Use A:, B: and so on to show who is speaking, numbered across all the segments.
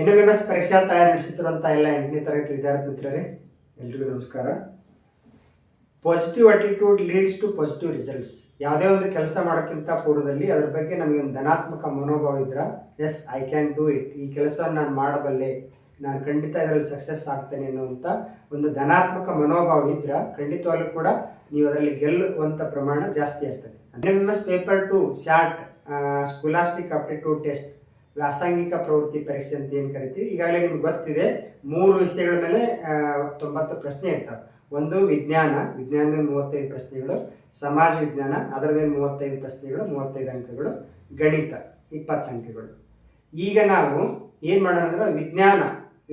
A: N M M S ಪರೀಕ್ಷಾ ತಯಾರಿ ನಡೆಸುತ್ತಿರುವಂಥ ಎಲ್ಲ ಎಂಟನೇ ತರಗತಿ ವಿದ್ಯಾರ್ಥಿ ಮಿತ್ರರೇ, ಎಲ್ರಿಗೂ ನಮಸ್ಕಾರ. Positive attitude leads to positive results ಯಾವುದೇ ಒಂದು ಕೆಲಸ ಮಾಡೋಕ್ಕಿಂತ ಪೂರ್ವದಲ್ಲಿ ಅದ್ರ ಬಗ್ಗೆ ನಮಗೆ ಒಂದು ಧನಾತ್ಮಕ ಮನೋಭಾವ ಇದ್ರೆ. Yes I can do it ಈ ಕೆಲಸ ನಾನು ಮಾಡಬಲ್ಲೆ. ನಾನು ಖಂಡಿತ ಇದರಲ್ಲಿ ಸಕ್ಸಸ್ ಆಗ್ತೇನೆ ಅನ್ನುವಂಥ ಒಂದು ಧನಾತ್ಮಕ ಮನೋಭಾವ ಇದ್ರೆ. ಖಂಡಿತವಾಗ್ಲೂ ಕೂಡ ನೀವು ಅದರಲ್ಲಿ ಗೆಲ್ಲುವಂಥ ಪ್ರಮಾಣ ಜಾಸ್ತಿ ಇರ್ತದೆ. M S paper two SAT scholastic aptitude test ವ್ಯಾಸಂಗಿಕ ಪ್ರವೃತ್ತಿ ಪರೀಕ್ಷೆ ಅಂತ ಏನು ಕರಿತೀವಿ? ಈಗಾಗಲೇ ನಿಮ್ಗೆ ಗೊತ್ತಿದೆ, ಮೂರು ವಿಷಯಗಳ ಮೇಲೆ ತೊಂಬತ್ತು ಪ್ರಶ್ನೆ ಇರ್ತವೆ. ಒಂದು ವಿಜ್ಞಾನ, ವಿಜ್ಞಾನದ ಮೂವತ್ತೈದು ಪ್ರಶ್ನೆಗಳು, ಸಮಾಜ ವಿಜ್ಞಾನ, ಅದರ ಮೇಲೆ ಮೂವತ್ತೈದು ಪ್ರಶ್ನೆಗಳು, ಮೂವತ್ತೈದು ಅಂಕಗಳು, ಗಣಿತ, ಇಪ್ಪತ್ತು ಅಂಕಗಳು. ಈಗ ನಾವು ಏನು ಮಾಡೋಣ ಅಂದ್ರೆ ವಿಜ್ಞಾನ,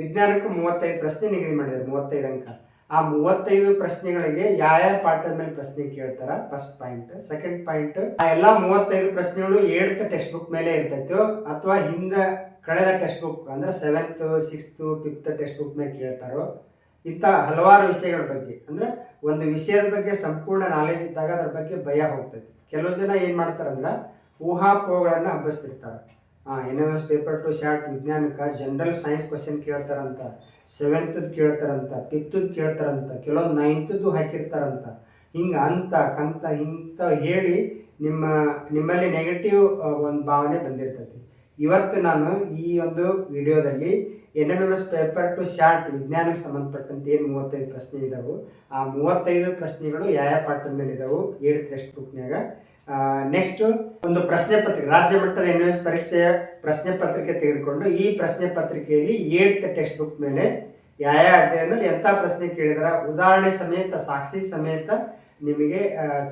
A: ವಿಜ್ಞಾನಕ್ಕೆ ಮೂವತ್ತೈದು ಪ್ರಶ್ನೆ ನಿಗದಿ ಮಾಡಿದ್ದಾರೆ, ಮೂವತ್ತೈದು ಅಂಕ. ಆ ಮೂವತ್ತೈದು ಪ್ರಶ್ನೆಗಳಿಗೆ ಯಾವ ಯಾವ ಪಾಠದ ಮೇಲೆ ಪ್ರಶ್ನೆ ಕೇಳ್ತಾರ? ಫಸ್ಟ್ ಪಾಯಿಂಟ್ ಸೆಕೆಂಡ್ ಪಾಯಿಂಟ್ ಆ ಎಲ್ಲಾ ಮೂವತ್ತೈದು ಪ್ರಶ್ನೆಗಳು ಏಳ್ತ್ ಟೆಕ್ಸ್ಟ್ ಬುಕ್ ಮೇಲೆ ಇರ್ತೈತೋ. ಅಥವಾ ಹಿಂದೆ ಕಳೆದ ಟೆಕ್ಸ್ಟ್ ಬುಕ್ ಅಂದ್ರೆ seventh sixth fifth text book ಮೇಲೆ ಕೇಳ್ತಾರೋ? ಇಂಥ ಹಲವಾರು ವಿಷಯಗಳ ಬಗ್ಗೆ. ಅಂದ್ರೆ ಒಂದು ವಿಷಯದ ಬಗ್ಗೆ ಸಂಪೂರ್ಣ ನಾಲೆಜ್ ಇದ್ದಾಗ ಅದ್ರ ಬಗ್ಗೆ ಭಯ ಹೋಗ್ತೈತಿ. ಕೆಲವು ಜನ ಏನು ಮಾಡ್ತಾರಂದ್ರೆ ಊಹಾಪೋಹಗಳನ್ನು ಹಬ್ಬಿಸ್ತಿರ್ತಾರೆ. N M S paper two SAT ವಿಜ್ಞಾನಕ್ಕೆ ಜನರಲ್ ಸೈನ್ಸ್ ಕ್ವಶನ್ ಕೇಳ್ತಾರಂತ. ಸೆವೆಂತದ್ದು ಕೇಳ್ತಾರಂತ ಫಿಫ್ತದ್ದು ಕೇಳ್ತಾರಂತ ಕೆಲವೊಂದು ನೈನ್ತದ್ದು ಹಾಕಿರ್ತಾರಂತ. ಹಿಂಗೆ ಅಂತ, ಕಂತ ಇಂಥ ಹೇಳಿ ನಿಮ್ಮ, ನಿಮ್ಮಲ್ಲಿ ನೆಗೆಟಿವ್ ಒಂದು ಭಾವನೆ ಬಂದಿರ್ತೈತಿ ಇವತ್ತು ನಾನು ಈ ಒಂದು ವಿಡಿಯೋದಲ್ಲಿ N M M S paper two SAT ವಿಜ್ಞಾನಕ್ಕೆ ಸಂಬಂಧಪಟ್ಟಂತೆ ಏನು ಮೂವತ್ತೈದು ಪ್ರಶ್ನೆ ಇದಾವೆ, ಆ ಮೂವತ್ತೈದು ಪ್ರಶ್ನೆಗಳು ಯಾವ ಯಾವ ಪಾಠದ ಮೇಲೆ ಇದಾವೆ ಏಳು ಟೆಕ್ಸ್ಟ್ ಬುಕ್ನ್ಯಾಗ ನೆಕ್ಸ್ಟ್ ಒಂದು ಪ್ರಶ್ನೆ ಪತ್ರಿಕೆ, ರಾಜ್ಯ ಮಟ್ಟದ ಎನ್ ಎಸ್ ಪರೀಕ್ಷೆಯ ಪ್ರಶ್ನೆ ಪತ್ರಿಕೆ ತೆಗೆದುಕೊಂಡು ಈ ಪ್ರಶ್ನೆ ಪತ್ರಿಕೆಯಲ್ಲಿ ಏಳ್ತ್ ಟೆಕ್ಸ್ಟ್ ಬುಕ್ ಮೇಲೆ ಯಾವ ಅಧ್ಯಾಯದಲ್ಲಿ ಅಧ್ಯಾಯದ ಎಂಥ ಪ್ರಶ್ನೆ ಕೇಳಿದಾರ, ಉದಾಹರಣೆ ಸಮೇತ, ಸಾಕ್ಷಿ ಸಮೇತ ನಿಮಗೆ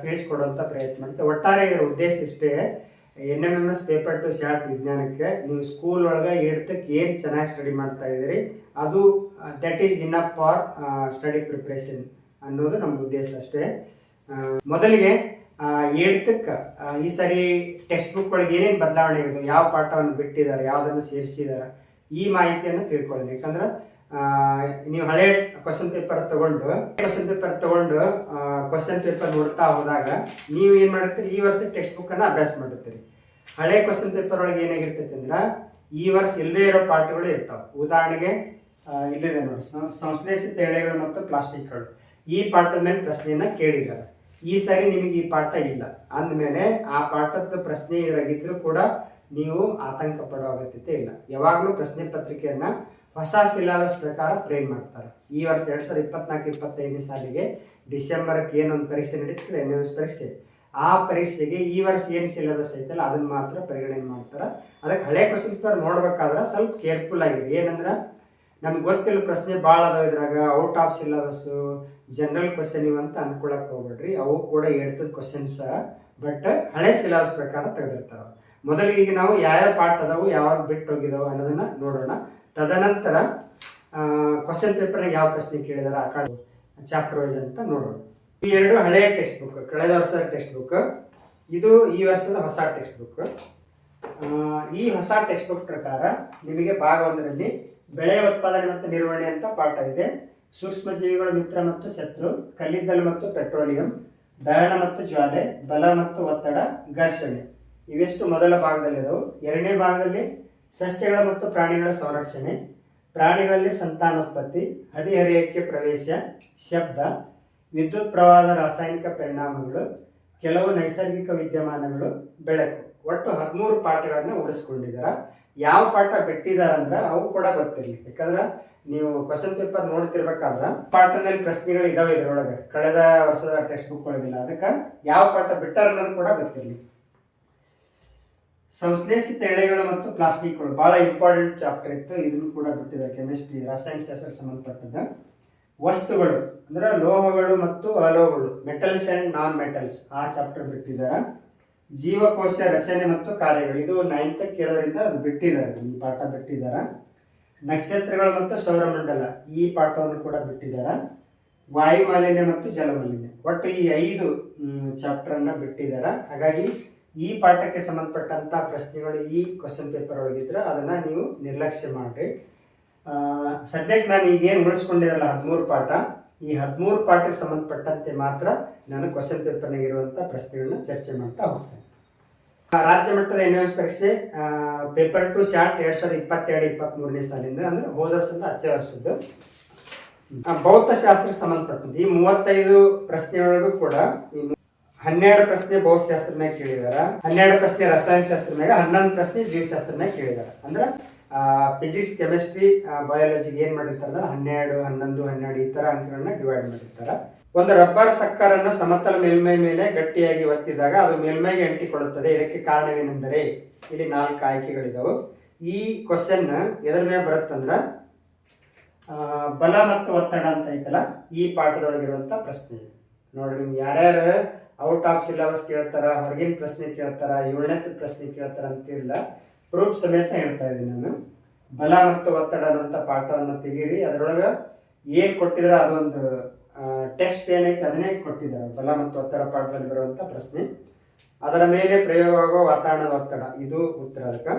A: ತಿಳಿಸ್ಕೊಡುವಂಥ ಪ್ರಯತ್ನ ಮಾಡುತ್ತೆ ಒಟ್ಟಾರೆ ಇದರ ಉದ್ದೇಶ ಇಷ್ಟೇ N M M S paper two SAT ವಿಜ್ಞಾನಕ್ಕೆ ನೀವು ಸ್ಕೂಲ್ ಒಳಗೆ ಏಳ್ತಕ್ಕೆ ಏನು ಚೆನ್ನಾಗಿ ಸ್ಟಡಿ ಮಾಡ್ತಾ ಇದ್ದೀರಿ, ಅದು that is enough for study preparation ಅನ್ನೋದು ನಮ್ಮ ಉದ್ದೇಶ ಅಷ್ಟೇ. ಮೊದಲಿಗೆ ಏಳ್ತಕ್ಕೆ ಈ ಸರಿ ಟೆಕ್ಸ್ಟ್ ಬುಕ್ ಒಳಗೆ ಏನೇನು ಬದಲಾವಣೆ ಇದೆ, ಯಾವ ಪಾಠವನ್ನು ಬಿಟ್ಟಿದ್ದಾರೆ, ಯಾವುದನ್ನು ಸೇರಿಸಿದ್ದಾರೆ, ಈ ಮಾಹಿತಿಯನ್ನು ತಿಳ್ಕೊಳ್ಳಿ ಯಾಕಂದ್ರೆ ನೀವು ಹಳೆ ಕ್ವಶನ್ ಪೇಪರ್ ತಗೊಂಡು ಕ್ವಶನ್ ಪೇಪರ್ ತಗೊಂಡು ಕ್ವಶನ್ ಪೇಪರ್ ನೋಡ್ತಾ ಹೋದಾಗ ನೀವು ಏನು ಮಾಡುತ್ತೀರಿ? ಈ ವರ್ಷ ಟೆಕ್ಸ್ಟ್ ಬುಕ್ಕನ್ನು ಅಭ್ಯಾಸ ಮಾಡುತ್ತೀರಿ. ಹಳೆ ಕ್ವಶನ್ ಪೇಪರ್ ಒಳಗೆ ಏನಾಗಿರ್ತೈತೆ ಅಂದ್ರೆ, ಈ ವರ್ಷ ಇಲ್ಲದೇ ಇರೋ ಪಾಠಗಳು ಇರ್ತಾವೆ. ಉದಾಹರಣೆಗೆ ಇಲ್ಲಿದೆ ನೋಡಿ, ಸಂಶ್ಲೇಷಿತ ಎಳೆಗಳು ಮತ್ತು ಪ್ಲಾಸ್ಟಿಕ್ಗಳು. ಈ ಪಾಠದ ಮೇಲೆ ಪ್ರಶ್ನೆಯನ್ನ ಕೇಳಿದ್ದಾರೆ. ಈ ಸಾರಿ ನಿಮಗೆ ಈ ಪಾಠ ಇಲ್ಲ. ಅಂದಮೇಲೆ ಆ ಪಾಠದ ಪ್ರಶ್ನೆ ಇದ್ರಾಗಿದ್ರೂ ಕೂಡ ನೀವು ಆತಂಕ ಪಡೋ ಅಗತ್ಯತೆ ಇಲ್ಲ. ಯಾವಾಗಲೂ ಪ್ರಶ್ನೆ ಪತ್ರಿಕೆಯನ್ನು ಹೊಸ ಸಿಲೆಬಸ್ ಪ್ರಕಾರ ಟ್ರೈನ್ ಮಾಡ್ತಾರೆ. ಈ ವರ್ಷ ಎರಡು ಸಾವಿರದ ಇಪ್ಪತ್ನಾಲ್ಕು, ಇಪ್ಪತ್ತೈದನೇ ಸಾಲಿಗೆ ಡಿಸೆಂಬರ್ಗೆ ಏನೊಂದು ಪರೀಕ್ಷೆ ನಡೀತದೆ ಎನ್ ಎಸ್ ಪರೀಕ್ಷೆ. ಆ ಪರೀಕ್ಷೆಗೆ ಈ ವರ್ಷ ಏನು ಸಿಲೆಬಸ್ ಐತಲ್ಲ, ಅದನ್ನ ಮಾತ್ರ ಪರಿಗಣನೆ ಮಾಡ್ತಾರೆ. ಅದಕ್ಕೆ ಹಳೆ ಕ್ವಶನ್ ಪೇಪರ್ ನೋಡ್ಬೇಕಾದ್ರೆ ಸ್ವಲ್ಪ ಕೇರ್ಫುಲ್ ಆಗಿದೆ ಏನಂದ್ರೆ ನಮ್ಗೆ ಗೊತ್ತಿಲ್ಲ, ಪ್ರಶ್ನೆ ಭಾಳ ಅದಾವ ಇದ್ರಾಗ. Out of syllabus general question ಅಂತ ಅನ್ಕೊಳಕ್ ಹೋಗ್ಬೇಡ್ರಿ. ಅವು ಕೂಡ ಹೇಳ್ತದ ಕ್ವಶನ್ಸ್ ಬಟ್ ಹಳೆ ಸಿಲೆಬಸ್ ಪ್ರಕಾರ ತೆಗೆದಿರ್ತಾವೆ. ಮೊದಲಿಗೆ ಈಗ ನಾವು ಯಾವ್ಯಾವ ಪಾಠ ಅದಾವು, ಯಾವಾಗ ಬಿಟ್ಟು ಹೋಗಿದಾವೆ ಅನ್ನೋದನ್ನ ನೋಡೋಣ. ತದನಂತರ ಕ್ವಶನ್ ಪೇಪರ್ನಾಗ ಯಾವ ಪ್ರಶ್ನೆ ಕೇಳಿದಾರೆ ಆ ಕಾಡು ಚಾಪ್ಟರ್ ವೈಸ್ ಅಂತ ನೋಡೋಣ. ಈ ಎರಡು ಹಳೆಯ ಟೆಕ್ಸ್ಟ್ ಬುಕ್ ಕಳೆದ ವರ್ಷದ ಟೆಕ್ಸ್ಟ್ ಬುಕ್ ಇದು ಈ ವರ್ಷದ ಹೊಸ ಟೆಕ್ಸ್ಟ್ ಬುಕ್ ಈ ಹೊಸ ಟೆಕ್ಸ್ಟ್ ಬುಕ್ ಪ್ರಕಾರ ನಿಮಗೆ ಭಾಗ ಒಂದರಲ್ಲಿ ಬೆಳೆ ಉತ್ಪಾದನೆ ಮತ್ತು ನಿರ್ವಹಣೆ ಅಂತ ಪಾಠ ಇದೆ. ಸೂಕ್ಷ್ಮಜೀವಿಗಳ ಮಿತ್ರ ಮತ್ತು ಶತ್ರು, ಕಲ್ಲಿದ್ದಲು ಮತ್ತು ಪೆಟ್ರೋಲಿಯಂ, ದಹನ ಮತ್ತು ಜ್ವಾಲೆ, ಬಲ ಮತ್ತು ಒತ್ತಡ, ಘರ್ಷಣೆ. ಇವೆಷ್ಟು ಮೊದಲ ಭಾಗದಲ್ಲಿರುವ ಎರಡನೇ ಭಾಗದಲ್ಲಿ ಸಸ್ಯಗಳ ಮತ್ತು ಪ್ರಾಣಿಗಳ ಸಂರಕ್ಷಣೆ, ಪ್ರಾಣಿಗಳಲ್ಲಿ ಸಂತಾನೋತ್ಪತ್ತಿ, ಹದಿಹರೆಯಕ್ಕೆ ಪ್ರವೇಶ, ಶಬ್ದ, ವಿದ್ಯುತ್ ಪ್ರವಾಹದ ರಾಸಾಯನಿಕ ಪರಿಣಾಮಗಳು, ಕೆಲವು ನೈಸರ್ಗಿಕ ವಿದ್ಯಮಾನಗಳು, ಬೆಳಕು. ಒಟ್ಟು ಹದಿಮೂರು ಪಾಠಗಳನ್ನು ಉಳಿಸ್ಕೊಂಡಿದ್ದಾರೆ ಯಾವ ಪಾಠ ಬಿಟ್ಟಿದ್ದಾರೆ ಅಂದ್ರೆ ಅವು ಕೂಡ ಗೊತ್ತಿರಲಿ. ಯಾಕಂದ್ರೆ ನೀವು ಕ್ವಶನ್ ಪೇಪರ್ ನೋಡ್ತಿರ್ಬೇಕಾದ್ರೆ ಪಾಠದಲ್ಲಿ ಪ್ರಶ್ನೆಗಳು ಇದಾವೆ ಇದ್ರೊಳಗೆ. ಕಳೆದ ವರ್ಷದ ಟೆಕ್ಸ್ಟ್ ಬುಕ್ ಒಳಗಿಲ್ಲ. ಅದಕ್ಕೆ ಯಾವ ಪಾಠ ಬಿಟ್ಟಾರ ಅನ್ನೋದು ಕೂಡ ಗೊತ್ತಿರಲಿ. ಸಂಶ್ಲೇಷಿತ ಎಳೆಗಳು ಮತ್ತು ಪ್ಲಾಸ್ಟಿಕ್ಗಳು ಬಹಳ ಇಂಪಾರ್ಟೆಂಟ್ ಚಾಪ್ಟರ್ ಇತ್ತು. ಇದನ್ನು ಕೂಡ ಬಿಟ್ಟಿದ್ದಾರೆ ಕೆಮಿಸ್ಟ್ರಿ ರಾಸಾಯನಶಾಸ್ತ್ರ ಸಂಬಂಧಪಟ್ಟದ ವಸ್ತುಗಳು ಅಂದ್ರೆ ಲೋಹಗಳು ಮತ್ತು ಅಲೋಹಗಳು ಮೆಟಲ್ಸ್ ಅಂಡ್ ನಾನ್ ಮೆಟಲ್ಸ್ ಆ ಚಾಪ್ಟರ್ ಬಿಟ್ಟಿದ್ದಾರೆ. ಜೀವಕೋಶ ರಚನೆ ಮತ್ತು ಕಾರ್ಯಗಳು. ಇದು ನೈನ್ತ್ ಇರೋದ್ರಿಂದ ಅದು ಬಿಟ್ಟಿದ್ದಾರೆ, ಈ ಪಾಠ ಬಿಟ್ಟಿದ್ದಾರೆ. ನಕ್ಷತ್ರಗಳು ಮತ್ತು ಸೌರಮಂಡಲ, ಈ ಪಾಠವನ್ನು ಕೂಡ ಬಿಟ್ಟಿದ್ದಾರೆ. ವಾಯು ಮಾಲಿನ್ಯ ಮತ್ತು ಜಲಮಾಲಿನ್ಯ. ಒಟ್ಟು ಈ ಐದು ಚಾಪ್ಟರ್ ಅನ್ನ ಬಿಟ್ಟಿದ್ದಾರೆ. ಹಾಗಾಗಿ ಈ ಪಾಠಕ್ಕೆ ಸಂಬಂಧಪಟ್ಟಂತ ಪ್ರಶ್ನೆಗಳು, ಈ ಕ್ವಶನ್ ಪೇಪರ್ ಒಳಗಿದ್ರೆ ಅದನ್ನ ನೀವು ನಿರ್ಲಕ್ಷ್ಯ ಮಾಡ್ರಿ. ಸದ್ಯಕ್ಕೆ ನಾನು ಈಗೇನು ಉಳಿಸ್ಕೊಂಡಿರಲ್ಲ ಹದಿಮೂರು ಪಾಠ. ಈ ಹದಿಮೂರು ಪಾಠಕ್ಕೆ ಸಂಬಂಧಪಟ್ಟಂತೆ ಮಾತ್ರ ನಾನು ಕ್ವಶನ್ ಪೇಪರ್ನಾಗಿರುವಂಥ ಪ್ರಶ್ನೆಗಳನ್ನ ಚರ್ಚೆ ಮಾಡ್ತಾ ಹೋಗ್ತೇನೆ. ರಾಜ್ಯ ಮಟ್ಟದ ಎನ್ ಎಸ್ ಪರೀಕ್ಷೆ ಪೇಪರ್ ಟು ಶಾರ್ಟ್ ಎರಡು ಸಾವಿರದ ಇಪ್ಪತ್ತೆರಡು ಇಪ್ಪತ್ತ್ಮೂರನೇ ಸಾಲಿಂದ ಅಂದ್ರೆ ಹೋದ ವರ್ಷದಿಂದ ಹಚ್ಚೆ ವರ್ಷದ್ದು. ಭೌತಶಾಸ್ತ್ರಕ್ಕೆ ಸಂಬಂಧಪಟ್ಟಂತೆ ಈ ಮೂವತ್ತೈದು ಪ್ರಶ್ನೆಯೊಳಗೂ ಕೂಡ ಹನ್ನೆರಡು ಪ್ರಶ್ನೆ ಭೌತಶಾಸ್ತ್ರ ಮೇಲೆ ಕೇಳಿದಾರ. ಹನ್ನೆರಡು ಪ್ರಶ್ನೆ ರಸಾಯನಶಾಸ್ತ್ರ ಮೇಲೆ ಹನ್ನೊಂದು ಪ್ರಶ್ನೆ ಜೀವಶಾಸ್ತ್ರ ಮೇಲೆ ಕೇಳಿದಾರ. ಅಂದ್ರೆ ಫಿಸಿಕ್ಸ್ ಕೆಮಿಸ್ಟ್ರಿ ಬಯಾಲಜಿಗೆ ಏನು ಮಾಡಿರ್ತಾರೆ ಹನ್ನೆರಡು, ಹನ್ನೊಂದು, ಹನ್ನೆರಡು ಈ ಥರ ಅಂಕಗಳನ್ನ ಡಿವೈಡ್ ಮಾಡಿರ್ತಾರ. ಒಂದು ರಬ್ಬರ್ ಸಕ್ಕರನ್ನು ಸಮತಲ ಮೇಲ್ಮೈ ಮೇಲೆ ಗಟ್ಟಿಯಾಗಿ ಒತ್ತಿದಾಗ ಅದು ಮೇಲ್ಮೈಗೆ ಅಂಟಿಕೊಳ್ಳುತ್ತದೆ. ಇದಕ್ಕೆ ಕಾರಣವೇನೆಂದರೆ, ಇಲ್ಲಿ ನಾಲ್ಕು ಆಯ್ಕೆಗಳಿದಾವೆ. ಈ ಕ್ವಶನ್ ಎದರ ಮೇಲೆ ಬರುತ್ತಂದ್ರ ಬಲ ಮತ್ತು ಒತ್ತಡ ಅಂತ ಐತಲ್ಲ, ಈ ಪಾಠದೊಳಗಿರುವಂಥ ಪ್ರಶ್ನೆ. ನೋಡಿ ನಿಮ್ಗೆ ಯಾರ್ಯಾರು ಔಟ್ ಆಫ್ ಸಿಲೆಬಸ್ ಕೇಳ್ತಾರ, ಹೊರಗಿನ ಪ್ರಶ್ನೆ ಕೇಳ್ತಾರ, ಏಳನೇ ಪ್ರಶ್ನೆ ಕೇಳ್ತಾರ ಅಂತಿಲ್ಲ ಪ್ರೂಫ್ ಸಮೇತ ಹೇಳ್ತಾ ಇದ್ದೀನಿ ನಾನು. ಬಲ ಮತ್ತು ಒತ್ತಡ ಅನ್ನೋಂಥ ಪಾಠವನ್ನು ತೆಗೀರಿ. ಅದರೊಳಗೆ ಏನು ಕೊಟ್ಟಿದ್ರೆ ಅದೊಂದು ಟೆಕ್ಸ್ಟ್ ಏನೈತೆ ಅದನ್ನೇ ಕೊಟ್ಟಿದ್ದಾರೆ. ಬಲ ಮತ್ತು ಒತ್ತಡ ಪಾಠದಲ್ಲಿ ಬರುವಂಥ ಪ್ರಶ್ನೆ. ಅದರ ಮೇಲೆ ಪ್ರಯೋಗವಾಗುವ ವಾತಾವರಣದ ಒತ್ತಡ. ಇದು ಉತ್ತರ ಅದಕ್ಕೆ.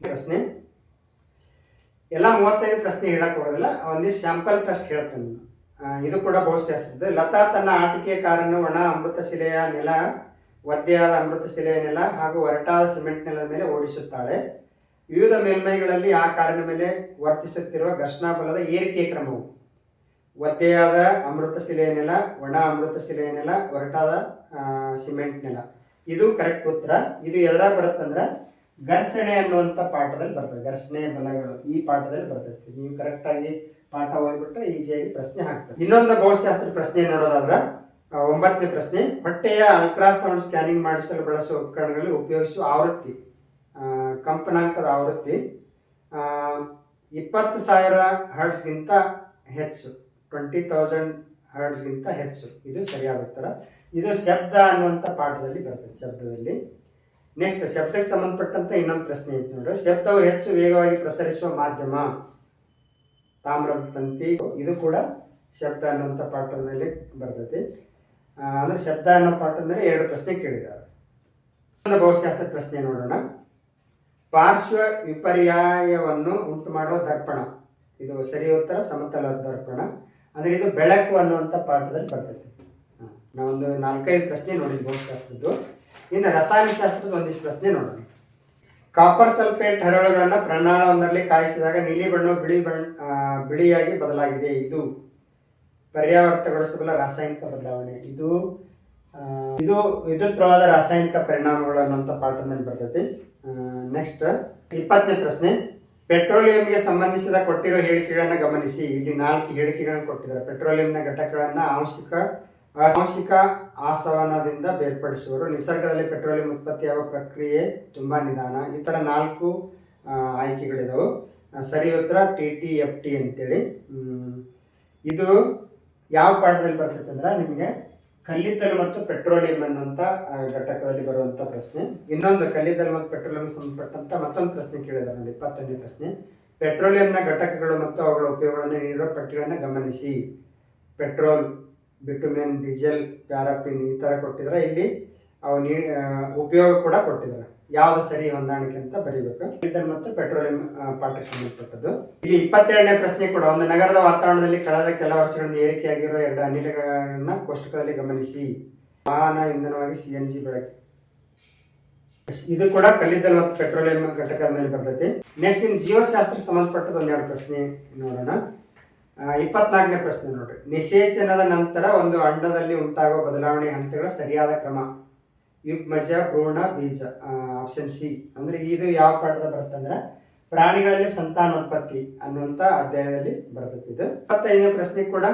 A: ಪ್ರಶ್ನೆ. ಎಲ್ಲ ಮೂವತ್ತೈದು ಪ್ರಶ್ನೆ ಹೇಳಕ್ ಹೋಗೋದಿಲ್ಲ. ಒಂದಿಷ್ಟು ಸ್ಯಾಂಪಲ್ಸ್ ಅಷ್ಟು ಹೇಳ್ತೇನೆ ಇದು ಕೂಡ ಬಹುಶಃ ಲತಾ ತನ್ನ ಆಟಿಕೆ ಕಾರನ್ನು ಒಣ ಅಮೃತಶಿಲೆಯ ನೆಲ ಒದ್ದೆಯಾದ ಅಮೃತಶಿಲೆಯ ನೆಲ ಹಾಗೂ ಒರಟಾದ ಸಿಮೆಂಟ್ ನೆಲದ ಮೇಲೆ ಓಡಿಸುತ್ತಾಳೆ. ವಿವಿಧ ಮೇಲ್ಮೈಗಳಲ್ಲಿ ಆ ಕಾರಿನ ಮೇಲೆ ವರ್ತಿಸುತ್ತಿರುವ ಘರ್ಷಣಾ ಬಲದ ಏರಿಕೆ ಕ್ರಮವು. ಒದ್ದೆಯಾದ ಅಮೃತಶಿಲೆಯ ನೆಲ, ಒಣ ಅಮೃತಶಿಲೆಯ ನೆಲ, ಒರಟಾದ ಸಿಮೆಂಟ್ ನೆಲ. ಇದು ಕರೆಕ್ಟ್ ಉತ್ತರ. ಇದು ಎದರ ಬರುತ್ತಂದ್ರೆ ಘರ್ಷಣೆ ಅನ್ನುವಂಥ ಪಾಠದಲ್ಲಿ ಬರ್ತದೆ. ಘರ್ಷಣೆ ಬಲಗಳು ಈ ಪಾಠದಲ್ಲಿ ಬರ್ತೈತಿ ನೀವು ಕರೆಕ್ಟಾಗಿ ಪಾಠ ಓದ್ಬಿಟ್ರೆ ಈಸಿಯಾಗಿ ಪ್ರಶ್ನೆ ಹಾಕ್ತದೆ ಇನ್ನೊಂದು ಭೌತಶಾಸ್ತ್ರ ಪ್ರಶ್ನೆ ನೋಡೋದಾದ್ರೆ ಒಂಬತ್ತನೇ ಪ್ರಶ್ನೆ, ಹೊಟ್ಟೆಯ ಅಲ್ಟ್ರಾಸೌಂಡ್ ಸ್ಕ್ಯಾನಿಂಗ್ ಮಾಡಿಸಲು ಬಳಸುವ ಉಪಕರಣಗಳಲ್ಲಿ ಉಪಯೋಗಿಸುವ ಆವೃತ್ತಿ ಕಂಪನಾಂಕದ ಆವೃತ್ತಿ ಇಪ್ಪತ್ತು ಸಾವಿರ ಹರ್ಡ್ಸ್ಗಿಂತ ಹೆಚ್ಚು, ಟ್ವೆಂಟಿ ತೌಸಂಡ್ ಹರ್ಡ್ಸ್ಗಿಂತ ಹೆಚ್ಚು. ಇದು ಸರಿಯಾದ ಉತ್ತರ. ಇದು ಶಬ್ದ ಅನ್ನುವಂಥ ಪಾಠದಲ್ಲಿ ಬರ್ತದೆ, ಶಬ್ದದಲ್ಲಿ. ನೆಕ್ಸ್ಟ್ ಶಬ್ದಕ್ಕೆ ಸಂಬಂಧಪಟ್ಟಂತೆ ಇನ್ನೊಂದು ಪ್ರಶ್ನೆ ಐತೆ ನೋಡ್ರಿ. ಶಬ್ದವು ಹೆಚ್ಚು ವೇಗವಾಗಿ ಪ್ರಸರಿಸುವ ಮಾಧ್ಯಮ, ತಾಮ್ರದ ತಂತಿ, ಇದು ಕೂಡ ಶಬ್ದ ಅನ್ನುವಂಥ ಪಾಠದಲ್ಲಿ ಬರ್ತೈತಿ ಅಂದ್ರೆ ಶಬ್ದ ಅನ್ನೋ ಪಾಠದ ಮೇಲೆ ಎರಡು ಪ್ರಶ್ನೆ ಕೇಳಿದ್ದಾರೆ. ಭೌತಶಾಸ್ತ್ರ ಪ್ರಶ್ನೆ ನೋಡೋಣ. ಪಾರ್ಶ್ವ ವಿಪರ್ಯಾಯವನ್ನು ಉಂಟು ಮಾಡುವ ದರ್ಪಣ. ಇದು ಸರಿ ಉತ್ತರ ಸಮತಲ ದರ್ಪಣ. ಅಂದ್ರೆ ಇದು ಬೆಳಕು ಅನ್ನುವಂಥ ಪಾಠದಲ್ಲಿ ಬರ್ತೈತಿ ನಾವೊಂದು ನಾಲ್ಕೈದು ಪ್ರಶ್ನೆ ನೋಡಿದ್ವಿ ಭೌತಶಾಸ್ತ್ರದ್ದು. ಇನ್ನು ರಸಾಯನಶಾಸ್ತ್ರದ ಒಂದಿಷ್ಟು ಪ್ರಶ್ನೆ ನೋಡೋಣ. ಕಾಪರ್ ಸಲ್ಫೇಟ್ ಹರಳುಗಳನ್ನು ಪ್ರಣಾಳವೊಂದರಲ್ಲಿ ಕಾಯಿಸಿದಾಗ ನೀಲಿ ಬಣ್ಣ ಬಿಳಿ ಬಣ್ಣ ಬಿಳಿಯಾಗಿ ಬದಲಾಗಿದೆ. ಇದು ಪರ್ಯಾವರ್ತಗೊಳಿಸಬಲ್ಲ ರಾಸಾಯನಿಕ ಬದಲಾವಣೆ. ಇದು ಇದು ವಿದ್ಯುತ್ ಪ್ರವಾಹದ ರಾಸಾಯನಿಕ ಪರಿಣಾಮಗಳು ಅನ್ನುವಂಥ ಪಾಠದಲ್ಲಿ ಬರ್ತೈತಿ. ನೆಕ್ಸ್ಟ್ ಇಪ್ಪತ್ತನೇ ಪ್ರಶ್ನೆ, ಪೆಟ್ರೋಲಿಯಂಗೆ ಸಂಬಂಧಿಸಿದ ಕೊಟ್ಟಿರೋ ಹೇಳಿಕೆಗಳನ್ನು ಗಮನಿಸಿ. ಇಲ್ಲಿ ನಾಲ್ಕು ಹೇಳಿಕೆಗಳನ್ನು ಕೊಟ್ಟಿದ್ದಾರೆ. ಪೆಟ್ರೋಲಿಯಂನ ಘಟಕಗಳನ್ನು ಆಂಶಿಕ ಆಂಶಿಕ ಆಸವನದಿಂದ ಬೇರ್ಪಡಿಸುವರು. ನಿಸರ್ಗದಲ್ಲಿ ಪೆಟ್ರೋಲಿಯಂ ಉತ್ಪತ್ತಿಯಾಗುವ ಪ್ರಕ್ರಿಯೆ ತುಂಬಾ ನಿಧಾನ. ಈ ಥರ ನಾಲ್ಕು ಆಯ್ಕೆಗಳಿದವು. ಸರಿ ಉತ್ತರ ಟಿ ಟಿ ಎಫ್ ಟಿ ಅಂತೇಳಿ. ಇದು ಯಾವ ಪಾಠದಲ್ಲಿ ಬರ್ತೈತೆ ಅಂದ್ರೆ ನಿಮಗೆ ಕಲ್ಲಿದ್ದಲು ಮತ್ತು ಪೆಟ್ರೋಲಿಯಂ ಅನ್ನುವಂಥ ಘಟಕದಲ್ಲಿ ಬರುವಂಥ ಪ್ರಶ್ನೆ. ಇನ್ನೊಂದು, ಕಲ್ಲಿದ್ದಲು ಮತ್ತು ಪೆಟ್ರೋಲಿಯಂ ಸಂಬಂಧಪಟ್ಟಂತ ಮತ್ತೊಂದು ಪ್ರಶ್ನೆ ಕೇಳಿದ್ದಾರೆ ನೋಡಿ ಇಪ್ಪತ್ತೊಂದನೇ ಪ್ರಶ್ನೆ. ಪೆಟ್ರೋಲಿಯಂನ ಘಟಕಗಳು ಮತ್ತು ಅವುಗಳ ಉಪಯೋಗಗಳನ್ನು ನೀಡಿರುವ ಪಟ್ಟಿಗಳನ್ನು ಗಮನಿಸಿ. ಪೆಟ್ರೋಲ್, ಬಿಟುಮೆನ್, ಡೀಸೆಲ್ ಪ್ಯಾರಾಪಿನ್ ಈ ಥರ ಕೊಟ್ಟಿದ್ದಾರೆ. ಇಲ್ಲಿ ಅವು ನೀ ಉಪಯೋಗ ಕೂಡ ಕೊಟ್ಟಿದ್ದಾರೆ. ಯಾವ್ದು ಸರಿ ಹೊಂದಾಣಿಕೆ ಅಂತ ಬರೀಬೇಕು. ಡೀಸೆಲ್ ಮತ್ತು ಪೆಟ್ರೋಲಿಯಂ ಪಾಠಕ್ಕೆ ಸಂಬಂಧಪಟ್ಟದ್ದು. ಇಲ್ಲಿ ಇಪ್ಪತ್ತೆರಡನೇ ಪ್ರಶ್ನೆ ಕೂಡ ಒಂದು ನಗರದ ವಾತಾವರಣದಲ್ಲಿ ಕಳೆದ ಕೆಲ ವರ್ಷಗಳಿಂದ ಏರಿಕೆಯಾಗಿರುವ ಎರಡು ಅನಿಲಗಳನ್ನ ಕೋಷ್ಟಕದಲ್ಲಿ ಗಮನಿಸಿ. ವಾಹನ ಇಂಧನವಾಗಿ ಸಿ ಎನ್ ಜಿ ಬಳಕೆ. ಇದು ಕೂಡ ಕಲ್ಲಿದ್ದಲು ಮತ್ತು ಪೆಟ್ರೋಲಿಯಂ ಘಟಕದ ಮೇಲೆ ಬರ್ತೈತಿ. ನೆಕ್ಸ್ಟ್ ಇನ್ ಜೀವಶಾಸ್ತ್ರ ಸಂಬಂಧಪಟ್ಟದ ಒಂದೆರಡು ಪ್ರಶ್ನೆ ನೋಡೋಣ. ಇಪ್ಪತ್ನಾಲ್ಕನೇ ಪ್ರಶ್ನೆ ನೋಡ್ರಿ. ನಿಷೇಚನದ ನಂತರ ಒಂದು ಅಂಡದಲ್ಲಿ ಉಂಟಾಗುವ ಬದಲಾವಣೆ ಹಂತಗಳ ಸರಿಯಾದ ಕ್ರಮ. ಯುಗ್ಮಜ, ಭ್ರೂಣ, ಬೀಜ ಆಪ್ಷನ್ ಸಿ ಅಂದ್ರೆ ಇದು ಯಾವ ಪಾಠದ ಬರ್ತಂದ್ರೆ ಪ್ರಾಣಿಗಳಲ್ಲಿ ಸಂತಾನೋತ್ಪತ್ತಿ ಅನ್ನುವಂಥ ಅಧ್ಯಾಯದಲ್ಲಿ ಬರ್ತಿದ್ದು ಇದು. ಇಪ್ಪತ್ತೈದನೇ ಪ್ರಶ್ನೆ ಕೂಡ,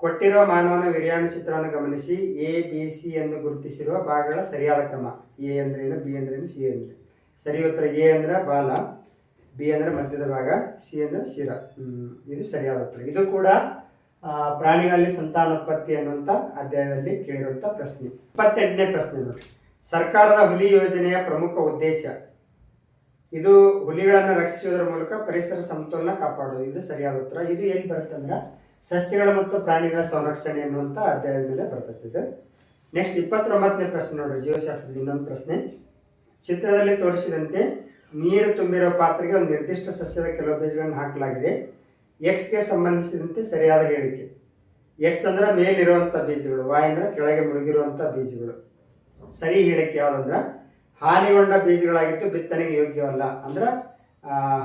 A: ಕೊಟ್ಟಿರುವ ಮಾನವನ ವಿರ್ಯಾಣು ಚಿತ್ರವನ್ನು ಗಮನಿಸಿ. ಎ ಬಿ ಸಿ ಎಂದು ಗುರುತಿಸಿರುವ ಭಾಗಗಳ ಸರಿಯಾದ ಕ್ರಮ. ಎ ಅಂದ್ರೇನು ಬಿ ಅಂದ್ರೇನು ಸಿ ಅಂದ್ರೆ ಸರಿ ಉತ್ತರ ಎ ಅಂದ್ರೆ ಬಾಲ ಬಿ ಅಂದ್ರೆ ಮಧ್ಯದ ಭಾಗ ಸಿ ಅಂದ್ರೆ ಶಿರ. ಇದು ಸರಿಯಾದ ಉತ್ತರ. ಇದು ಕೂಡ ಪ್ರಾಣಿಗಳಲ್ಲಿ ಸಂತಾನೋತ್ಪತ್ತಿ ಅನ್ನುವಂಥ ಅಧ್ಯಾಯದಲ್ಲಿ ಕೇಳಿರುವಂಥ ಪ್ರಶ್ನೆ. ಇಪ್ಪತ್ತೆಂಟನೇ ಪ್ರಶ್ನೆ ನೋಡಿ. ಸರ್ಕಾರದ ಹುಲಿ ಯೋಜನೆಯ ಪ್ರಮುಖ ಉದ್ದೇಶ. ಇದು ಹುಲಿಗಳನ್ನು ರಕ್ಷಿಸುವುದರ ಮೂಲಕ ಪರಿಸರ ಸಮತೋಲನ ಕಾಪಾಡುವುದು. ಇದು ಸರಿಯಾದ ಉತ್ತರ. ಇದು ಏನು ಬರುತ್ತೆ ಅಂದ್ರೆ ಸಸ್ಯಗಳ ಮತ್ತು ಪ್ರಾಣಿಗಳ ಸಂರಕ್ಷಣೆ ಅನ್ನುವಂಥ ಅಧ್ಯಾಯದ ಮೇಲೆ ಬರ್ತದೆ ನೆಕ್ಸ್ಟ್ ಇಪ್ಪತ್ತೊಂಬತ್ತನೇ ಪ್ರಶ್ನೆ ನೋಡ್ರಿ. ಜೀವಶಾಸ್ತ್ರದ ಇನ್ನೊಂದು ಪ್ರಶ್ನೆ. ಚಿತ್ರದಲ್ಲಿ ತೋರಿಸಿದಂತೆ ನೀರು ತುಂಬಿರೋ ಪಾತ್ರೆಗೆ ಒಂದು ನಿರ್ದಿಷ್ಟ ಸಸ್ಯದ ಕೆಲವು ಬೀಜಗಳನ್ನು ಹಾಕಲಾಗಿದೆ. ಎಕ್ಸ್ಗೆ ಸಂಬಂಧಿಸಿದಂತೆ ಸರಿಯಾದ ಹೇಳಿಕೆ. ಎಕ್ಸ್ ಅಂದ್ರೆ ಮೇಲಿರುವಂಥ ಬೀಜಗಳು ವಾಯ್ ಅಂದ್ರೆ ಕೆಳಗೆ ಮುಳುಗಿರುವಂಥ ಬೀಜಗಳು. ಸರಿ ಹೇಳಿಕೆ ಯಾವುದಂದ್ರೆ ಹಾನಿಗೊಂಡ ಬೀಜಗಳಾಗಿತ್ತು ಬಿತ್ತನೆಗೆ ಯೋಗ್ಯವಲ್ಲ. ಅಂದ್ರೆ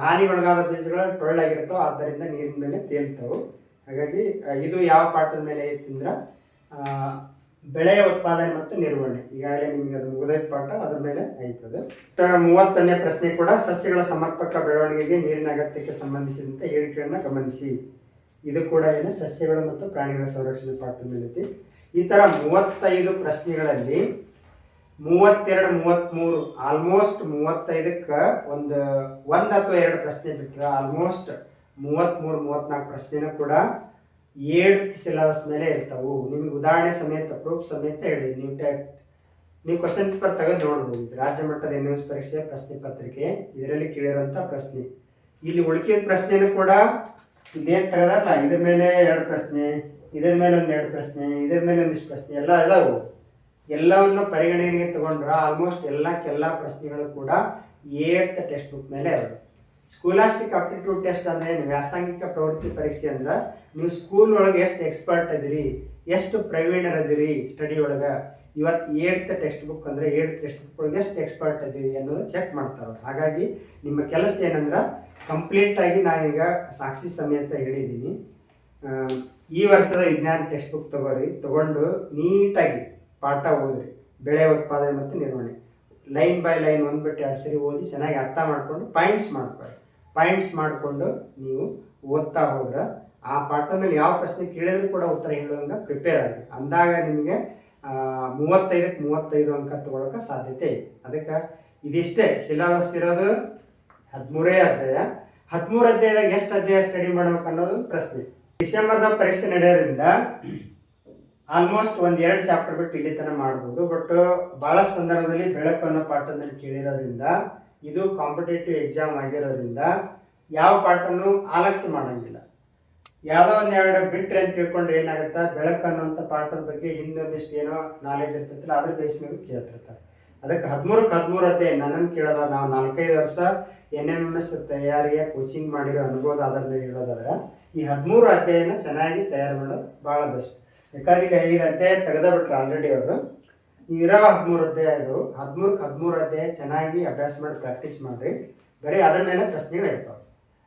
A: ಹಾನಿಗೊಳಗಾದ ಬೀಜಗಳು ಟೊಳ್ಳಾಗಿರ್ತವೆ, ಆದ್ದರಿಂದ ನೀರಿನ ಮೇಲೆ ತೇಲ್ತವೆ. ಹಾಗಾಗಿ ಇದು ಯಾವ ಪಾಠದ ಮೇಲೆ ಐತಂದ್ರೆ ಬೆಳೆಯ ಉತ್ಪಾದನೆ ಮತ್ತು ನಿರ್ವಹಣೆ. ಈಗಾಗಲೇ ನಿಮಗೆ ಅದು ಮುಗಿದ ಪಾಠ, ಅದ್ರ ಮೇಲೆ ಆಯ್ತದೆ. ಮೂವತ್ತನೇ ಪ್ರಶ್ನೆ ಕೂಡ, ಸಸ್ಯಗಳ ಸಮರ್ಪಕ ಬೆಳವಣಿಗೆಗೆ ನೀರಿನ ಅಗತ್ಯಕ್ಕೆ ಸಂಬಂಧಿಸಿದಂತೆ ಹೇಳಿಕೆಯನ್ನು ಗಮನಿಸಿ. ಇದು ಕೂಡ ಏನು, ಸಸ್ಯಗಳು ಮತ್ತು ಪ್ರಾಣಿಗಳ ಸಂರಕ್ಷಣೆ ಪಾಠದ ಮೇಲೆ ಐತಿ. ಈ ಥರ ಮೂವತ್ತೈದು ಪ್ರಶ್ನೆಗಳಲ್ಲಿ ಮೂವತ್ತೆರಡು, ಮೂವತ್ತ್ಮೂರು ಆಲ್ಮೋಸ್ಟ್ ಮೂವತ್ತೈದಕ್ಕೆ ಒಂದು ಒಂದು ಅಥವಾ ಎರಡು ಪ್ರಶ್ನೆ ಬಿಟ್ಟರೆ ಆಲ್ಮೋಸ್ಟ್ ಮೂವತ್ತ್ಮೂರು, ಮೂವತ್ತ್ನಾಲ್ಕು ಪ್ರಶ್ನೆನೂ ಕೂಡ ಏಳು ಸಿಲೆಬಸ್ ಮೇಲೆ ಇರ್ತಾವು. ನಿಮಗೆ ಉದಾಹರಣೆ ಸಮೇತ ಪ್ರೂಫ್ ಸಮೇತ ಹೇಳಿ. ನೀವು ಟ್ಯಾ ನೀವು ಕ್ವಶನ್ ಪೇಪರ್ ತೆಗೆದು ನೋಡ್ಬೋದು. ರಾಜ್ಯ ಮಟ್ಟದ ಎನ್ ಎಸ್ ಪರೀಕ್ಷೆ ಪ್ರಶ್ನೆ ಪತ್ರಿಕೆ. ಇದರಲ್ಲಿ ಕೇಳಿರುವಂಥ ಪ್ರಶ್ನೆ. ಇಲ್ಲಿ ಉಳಿಕೆದ ಪ್ರಶ್ನೆನೂ ಕೂಡ ಇದೇನು ತೆಗೆದಲ್ಲ ಇದ್ರ ಮೇಲೆ ಎರಡು ಪ್ರಶ್ನೆ, ಇದ್ರ ಮೇಲೆ ಒಂದು ಎರಡು ಪ್ರಶ್ನೆ, ಇದ್ರ ಮೇಲೆ ಒಂದಿಷ್ಟು ಪ್ರಶ್ನೆ ಎಲ್ಲ ಇದಾವು. ಎಲ್ಲವನ್ನು ಪರಿಗಣನೆಗೆ ತಗೊಂಡ್ರೆ ಆಲ್ಮೋಸ್ಟ್ ಎಲ್ಲಕ್ಕೆಲ್ಲ ಪ್ರಶ್ನೆಗಳು ಕೂಡ ಏಟ್ ಟೆಕ್ಸ್ಟ್ ಬುಕ್ ಮೇಲೆ ಅದಾವೆ ಸ್ಕೂಲಾಸ್ಟಿಕ್ ಅಪ್ಟಿಟ್ಯೂಡ್ ಟೆಸ್ಟ್ ಅಂದ್ರೆ ಏನು ವ್ಯಾಸಂಗಿಕ ಪ್ರವೃತ್ತಿ ಪರೀಕ್ಷೆ ಅಂದ್ರೆ ನೀವು ಸ್ಕೂಲ್ ಒಳಗೆ ಎಷ್ಟು ಎಕ್ಸ್ಪರ್ಟ್ ಅದಿರಿ ಎಷ್ಟು ಪ್ರವೀಣರ್ ಅದಿರಿ ಸ್ಟಡಿ ಒಳಗೆ? ಇವತ್ತು ಏಳ್ತ್ ಟೆಕ್ಸ್ಟ್ ಬುಕ್ ಅಂದ್ರೆ ಏಳ್ತ್ ಟೆಕ್ಸ್ಟ್ ಬುಕ್ ಒಳಗೆ ಎಷ್ಟು ಎಕ್ಸ್ಪರ್ಟ್ ಅದಿರಿ ಅನ್ನೋದು ಚೆಕ್ ಮಾಡ್ತಾರೆ ಹಾಗಾಗಿ ನಿಮ್ಮ ಕೆಲಸ ಏನಂದ್ರೆ ಕಂಪ್ಲೀಟ್ ಆಗಿ ನಾನೀಗ ಸಾಕ್ಷಿ ಸಮೇತ ಹೇಳಿದ್ದೀನಿ. ಈ ವರ್ಷದ ವಿಜ್ಞಾನ ಟೆಕ್ಸ್ಟ್ ಬುಕ್ ತಗೋರಿ, ತಗೊಂಡು ನೀಟಾಗಿ ಪಾಠ ಓದ್ರಿ. ಬೆಳೆ ಉತ್ಪಾದನೆ ಮತ್ತು ನಿರ್ವಹಣೆ. ಲೈನ್ ಬೈ ಲೈನ್ ಒಂದ್ಬಿಟ್ಟು ಎರಡು ಸರಿ ಓದಿ ಚೆನ್ನಾಗಿ ಅರ್ಥ ಮಾಡಿಕೊಂಡು ಪಾಯಿಂಟ್ಸ್ ಮಾಡ್ಕೊಳ್ಳಿ ಪಾಯಿಂಟ್ಸ್ ಮಾಡಿಕೊಂಡು ನೀವು ಓದ್ತಾ ಹೋದ್ರೆ ಆ ಪಾಠದಲ್ಲಿ ಯಾವ ಪ್ರಶ್ನೆ ಕೇಳಿದ್ರು ಕೂಡ ಉತ್ತರ ಹೇಳುವಂಗೆ ಪ್ರಿಪೇರ್ ಆಗಿ. ಅಂದಾಗ ನಿಮಗೆ ಮೂವತ್ತೈದಕ್ಕೆ ಮೂವತ್ತೈದು ಅಂಕ ತಗೊಳಕ್ಕೆ ಸಾಧ್ಯತೆ ಐತಿ ಅದಕ್ಕೆ ಇದಿಷ್ಟೇ ಸಿಲೆಬಸ್ ಇರೋದು ಹದಿಮೂರೇ ಅಧ್ಯಾಯ. ಹದಿಮೂರು ಅಧ್ಯಾಯದಾಗ ಎಷ್ಟು ಅಧ್ಯಾಯ ಸ್ಟಡಿ ಮಾಡ್ಬೇಕು ಅನ್ನೋದು ಪ್ರಶ್ನೆ. ಡಿಸೆಂಬರ್ದ ಪರೀಕ್ಷೆ ನಡೆಯೋದ್ರಿಂದ ಆಲ್ಮೋಸ್ಟ್ ಒಂದು ಎರಡು ಚಾಪ್ಟರ್ ಬಿಟ್ಟು ಇಲ್ಲಿ ತನಕ ಮಾಡ್ಬೋದು. ಬಟ್ ಭಾಳ ಸಂದರ್ಭದಲ್ಲಿ ಬೆಳಕು ಅನ್ನೋ ಪಾಠದಲ್ಲಿ ಕೇಳಿರೋದ್ರಿಂದ ಇದು ಕಾಂಪಿಟೇಟಿವ್ ಎಕ್ಸಾಮ್ ಆಗಿರೋದ್ರಿಂದ ಯಾವ ಪಾಠನೂ ಆಲಕ್ಷ ಮಾಡಂಗಿಲ್ಲ. ಯಾವುದೋ ಒಂದೆರಡು ಬಿಟ್ರೆ ಅಂತ ತಿಳ್ಕೊಂಡ್ರೆ ಏನಾಗುತ್ತೆ? ಬೆಳಕು ಅನ್ನೋಂಥ ಪಾಠದ ಬಗ್ಗೆ ಹಿಂದೊಂದಿಷ್ಟು ಏನೋ ನಾಲೆಜ್ ಇರ್ತೈತಲ್ಲ, ಅದ್ರ ಬೇಸ್ ಮೇಲೆ ಕೇಳ್ತಿರ್ತಾರೆ. ಅದಕ್ಕೆ ಹದಿಮೂರಕ್ಕೆ ಹದಿಮೂರು ಅದೇ ನನ್ನನ್ನು ಕೇಳೋದ ನಾವು ನಾಲ್ಕೈದು ವರ್ಷ ಎನ್ ಎಂ ಎಸ್ ತಯಾರಿಯ ಕೋಚಿಂಗ್ ಮಾಡಿರೋ ಅನುಭವದ ಅದರ ಮೇಲೆ ಹೇಳೋದಾದ್ರೆ, ಈ ಹದಿಮೂರು ಅಧ್ಯಾಯನ ಚೆನ್ನಾಗಿ ತಯಾರು ಮಾಡೋದು ಭಾಳ ಬೆಸ್ಟ್ ಯಾಕಂದ್ರೆ ಈಗ ಐದು ಅಧ್ಯಾಯ ತೆಗೆದ ಬಿಟ್ರೆ ಆಲ್ರೆಡಿ ಅವರು. ಇರೋ ಹದಿಮೂರು ಅಧ್ಯಾಯ ಇದು. ಹದಿಮೂರಕ್ಕೆ ಹದಿಮೂರು ಅಧ್ಯಾಯ ಚೆನ್ನಾಗಿ ಅಭ್ಯಾಸ ಮಾಡಿ ಪ್ರಾಕ್ಟೀಸ್ ಮಾಡಿರಿ. ಬರೀ ಅದರ ಮೇಲೆ ಪ್ರಶ್ನೆಗಳು ಇರ್ತಾವೆ.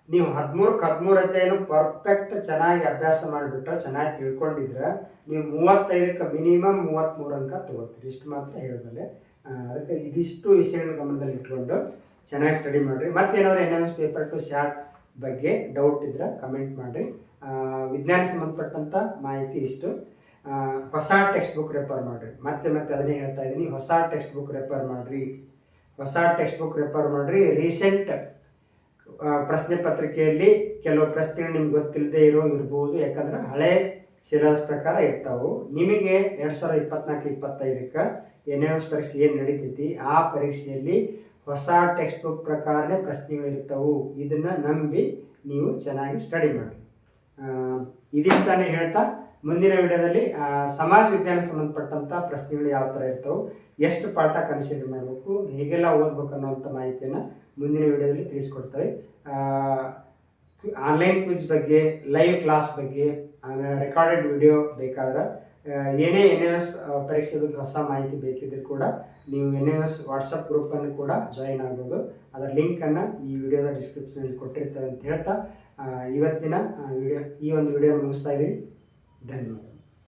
A: ನೀವು ಹದಿಮೂರಕ್ಕೆ ಹದಿಮೂರು ಅಧ್ಯಾಯನು ಪರ್ಫೆಕ್ಟ್ ಚೆನ್ನಾಗಿ ಅಭ್ಯಾಸ ಮಾಡಿಬಿಟ್ರೆ, ಚೆನ್ನಾಗಿ ತಿಳ್ಕೊಂಡಿದ್ರೆ, ನೀವು ಮೂವತ್ತೈದಕ್ಕೆ ಮಿನಿಮಮ್ ಮೂವತ್ತ್ಮೂರು ಅಂಕ ತೊಗೋತೀರಿ. ಇಷ್ಟು ಮಾತ್ರ ಹೇಳಬಲ್ಲೆ ಅದಕ್ಕೆ ಇದಿಷ್ಟು ವಿಷಯಗಳನ್ನ ಗಮನದಲ್ಲಿ ಇಟ್ಕೊಂಡು ಚೆನ್ನಾಗಿ ಸ್ಟಡಿ ಮಾಡಿರಿ. ಮತ್ತೆ N M S paper two short ಬಗ್ಗೆ ಡೌಟ್ ಇದ್ರೆ ಕಮೆಂಟ್ ಮಾಡಿರಿ. ವಿಜ್ಞಾನ ಸಂಬಂಧಪಟ್ಟಂಥ ಮಾಹಿತಿ ಇಷ್ಟು. ಹೊಸ ಟೆಕ್ಸ್ಟ್ ಬುಕ್ ರೆಫರ್ ಮಾಡಿರಿ. ಮತ್ತೆ ಮತ್ತೆ ಅದನ್ನೇ ಹೇಳ್ತಾ ಇದ್ದೀನಿ. ಹೊಸ ಟೆಕ್ಸ್ಟ್ ಬುಕ್ ರೆಫರ್ ಮಾಡಿರಿ. ಹೊಸ ಟೆಕ್ಸ್ಟ್ ಬುಕ್ ರೆಫರ್ ಮಾಡಿರಿ ರೀಸೆಂಟ್ ಪ್ರಶ್ನೆ ಪತ್ರಿಕೆಯಲ್ಲಿ ಕೆಲವು ಪ್ರಶ್ನೆಗಳು ನಿಮ್ಗೆ ಗೊತ್ತಿಲ್ಲದೆ ಇರೋ ಇರ್ಬೋದು. ಯಾಕಂದ್ರೆ ಹಳೆ ಸಿಲೆಬಸ್ ಪ್ರಕಾರ ಇರ್ತಾವು. ನಿಮಗೆ ಎರಡು ಸಾವಿರದ ಇಪ್ಪತ್ನಾಲ್ಕು, ಇಪ್ಪತ್ತೈದಕ್ಕೆ ಎನ್ ಎಸ್ ಪರೀಕ್ಷೆ ಏನು ನಡೀತೈತಿ, ಆ ಪರೀಕ್ಷೆಯಲ್ಲಿ ಹೊಸ ಟೆಕ್ಸ್ಟ್ ಬುಕ್ ಪ್ರಕಾರನೇ ಪ್ರಶ್ನೆಗಳು ಇರ್ತವೆ. ಇದನ್ನು ನಂಬಿ ನೀವು ಚೆನ್ನಾಗಿ ಸ್ಟಡಿ ಮಾಡಿ ಇದಿಷ್ಟೇ ಹೇಳ್ತಾ ಮುಂದಿನ ವಿಡಿಯೋದಲ್ಲಿ ಸಮಾಜ ವಿಜ್ಞಾನ ಸಂಬಂಧಪಟ್ಟಂಥ ಪ್ರಶ್ನೆಗಳು ಯಾವ ಥರ ಇರ್ತವೆ, ಎಷ್ಟು ಪಾಠ ಕನ್ಸಿಡರ್ ಮಾಡಬೇಕು, ಹೇಗೆಲ್ಲ ಓದ್ಬೇಕು ಅನ್ನೋವಂಥ ಮಾಹಿತಿಯನ್ನು ಮುಂದಿನ ವಿಡಿಯೋದಲ್ಲಿ ತಿಳಿಸ್ಕೊಡ್ತೇವೆ. ಆನ್ಲೈನ್ ಕ್ವಿಜ್ ಬಗ್ಗೆ ಲೈವ್ ಕ್ಲಾಸ್ ಬಗ್ಗೆ ರೆಕಾರ್ಡೆಡ್ ವಿಡಿಯೋ ಬೇಕಾದ್ರೆ ಏನೇ ಎನ್ ಎಸ್ ಪರೀಕ್ಷೆ ಹೊಸ ಮಾಹಿತಿ ಬೇಕಿದ್ರೂ ಕೂಡ ನೀವು ಎನ್ ಎಂ ಎಸ್ ವಾಟ್ಸಪ್ ಗ್ರೂಪನ್ನು ಕೂಡ ಜಾಯಿನ್ ಆಗ್ಬೋದು. ಅದರ ಲಿಂಕನ್ನು ಈ ವಿಡಿಯೋದ ಡಿಸ್ಕ್ರಿಪ್ಷನಲ್ಲಿ ಕೊಟ್ಟಿರ್ತಾರೆ ಅಂತ ಹೇಳ್ತಾ ಇವತ್ತಿನ ವಿಡಿಯೋ, ಈ ಒಂದು ವಿಡಿಯೋ ಮುಗಿಸ್ತಾ ಇದ್ದೀವಿ. then